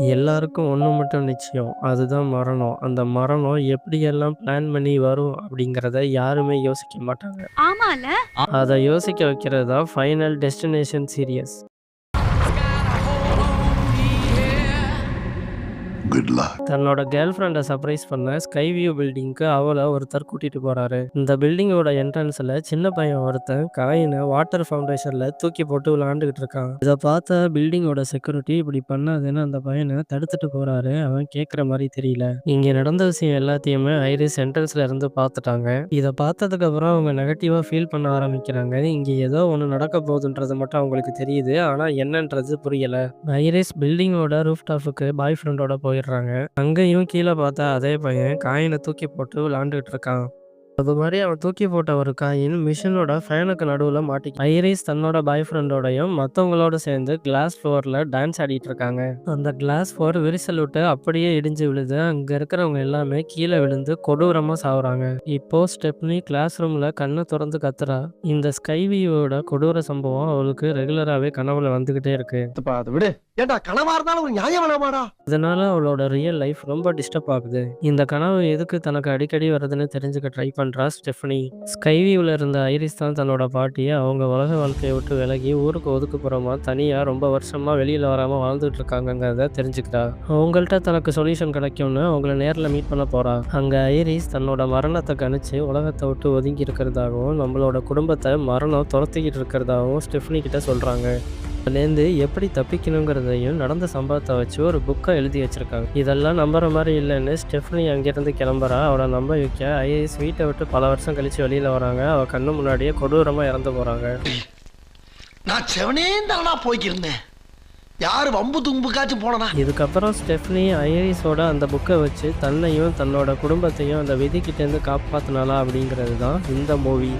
எல்லாருக்கும் ஒண்ணு மட்டும் நிச்சயம். அதுதான் மரணம். அந்த மரணம் எப்படியெல்லாம் பிளான் பண்ணி வரும் அப்படிங்கிறத யாருமே யோசிக்க மாட்டாங்க. ஆமால அத யோசிக்க வைக்கிறது தான் ஃபைனல் டெஸ்டினேஷன் சீரியஸ். தன்னோட கேர்ள் ஃப்ரெண்ட சர்ப்ரைஸ் பண்ண ஸ்கை வியூ பில்டிங்க்கு அவள ஒருத்தர் கூட்டிட்டு போறாரு. இந்த பில்டிங்கோட என்ட்ரன்ஸ்ல சின்ன பையன் ஒருத்தன் காயின வாட்டர் ஃபவுண்டேஷன்ல தூக்கி போட்டு விளையாண்டுகிட்டு இருக்கான். இத பார்த்த பில்டிங்கோட செக்யூரிட்டி இப்படி பண்ணாதுன்னு அந்த பையன தடுத்துட்டு போறாரு. அவன் கேட்கிற மாதிரி தெரியல. இங்க நடந்த விஷயம் எல்லாத்தையுமே ஐரிஸ் என்ட்ரன்ஸ்ல இருந்து பார்த்துட்டாங்க. இத பார்த்ததுக்கு அப்புறம் அவங்க நெகட்டிவா ஃபீல் பண்ண ஆரம்பிக்கிறாங்க. இங்க ஏதோ ஒன்று நடக்க போகுதுன்றது மட்டும் அவங்களுக்கு தெரியுது. ஆனா என்னன்றது புரியல. ஐரிஸ் பில்டிங்கோட ரூஃப் டாப்புக்கு பாய் ஃப்ரெண்டோட போயிடுறாங்க. அங்கேயும் கீழ பார்த்தா அதே பையன் காயின தூக்கி போட்டு விளையாண்டுட்டு இருக்கான். அது மாதிரி அவன் தூக்கி போட்ட ஒரு காயின் மிஷினோட ஃபேனுக்கு நடுவுல மாட்டிக்கு ஐரிஸ் தன்னோட பாய் ஃப்ரெண்டோடையும் மத்தவங்களோட சேர்ந்து கிளாஸ் ஃப்ளோர்ல டான்ஸ் ஆடிட்டு இருக்காங்க. அந்த கிளாஸ் ஃப்ளோர் விரிசல் விட்டு அப்படியே இடிஞ்சு விழுது. அங்க இருக்கிறவங்க எல்லாமே கீழ விழுந்து கொடூரமா சாவுறாங்க. இப்போ ஸ்டெப்னி கிளாஸ் ரூம்ல கண்ண தொறந்து கத்துறா. இந்த ஸ்கை வியூவோட கொடூர சம்பவம் அவளுக்கு ரெகுலராவே கனவுல வந்துகிட்டே இருக்கு. விடு ஏண்டா கனவா இருந்தாலும் ஒரு நியாயம் வேணாமாடா இதனால அவளோட ரியல் லைஃப் ரொம்ப டிஸ்டர்ப் ஆகுது. இந்த கனவு எதுக்கு தனக்கு அடிக்கடி வருதுன்னு தெரிஞ்சுக்க ட்ரை பண்றா ஸ்டெஃபனி. ஸ்கைவியூவில் இருந்த ஐரிஸ் தான் தன்னோட பாட்டியை அவங்க உலக வாழ்க்கையை விட்டு விலகி ஊருக்கு ஒதுக்குப்புறமா தனியாக ரொம்ப வருஷமாக வெளியில் வராமல் வாழ்ந்துட்டு இருக்காங்கங்கிறத தெரிஞ்சுக்கிறா. அவங்கள்ட்ட தனக்கு சொல்யூஷன் கிடைக்கும்னு அவங்கள நேரில் மீட் பண்ண போறா. அங்கே ஐரிஸ் தன்னோட மரணத்தை கணிச்சு உலகத்தை விட்டு ஒதுங்கி இருக்கிறதாகவும் நம்மளோட குடும்பத்தை மரணம் துரத்திக்கிட்டு இருக்கிறதாகவும் ஸ்டெஃபனி கிட்ட சொல்கிறாங்க அதுலேருந்து எப்படி தப்பிக்கணுங்கிறதையும் நடந்த சம்பவத்தை வச்சு ஒரு புக்கை எழுதி வச்சிருக்காங்க. இதெல்லாம் நம்புற மாதிரி இல்லைன்னு ஸ்டெஃபனி அங்கேருந்து கிளம்புறா. அவளை நம்ப வைக்க ஐரிஸ் வீட்டை விட்டு பல வருஷம் கழிச்சு வெளியில வராங்க. அவ கண்ணு முன்னாடியே கொடூரமா இறந்து போறாங்க. நான் செவனே தானா போய்க்கிருந்தேன் யாரு வம்பு தும்புக்காச்சும் போனனா இதுக்கப்புறம் ஸ்டெஃபனி ஐரிஸோட அந்த புக்கை வச்சு தன்னையும் தன்னோட குடும்பத்தையும் அந்த விதிக்கிட்டேருந்து காப்பாத்தினாளா அப்படிங்கிறது தான் இந்த மூவி.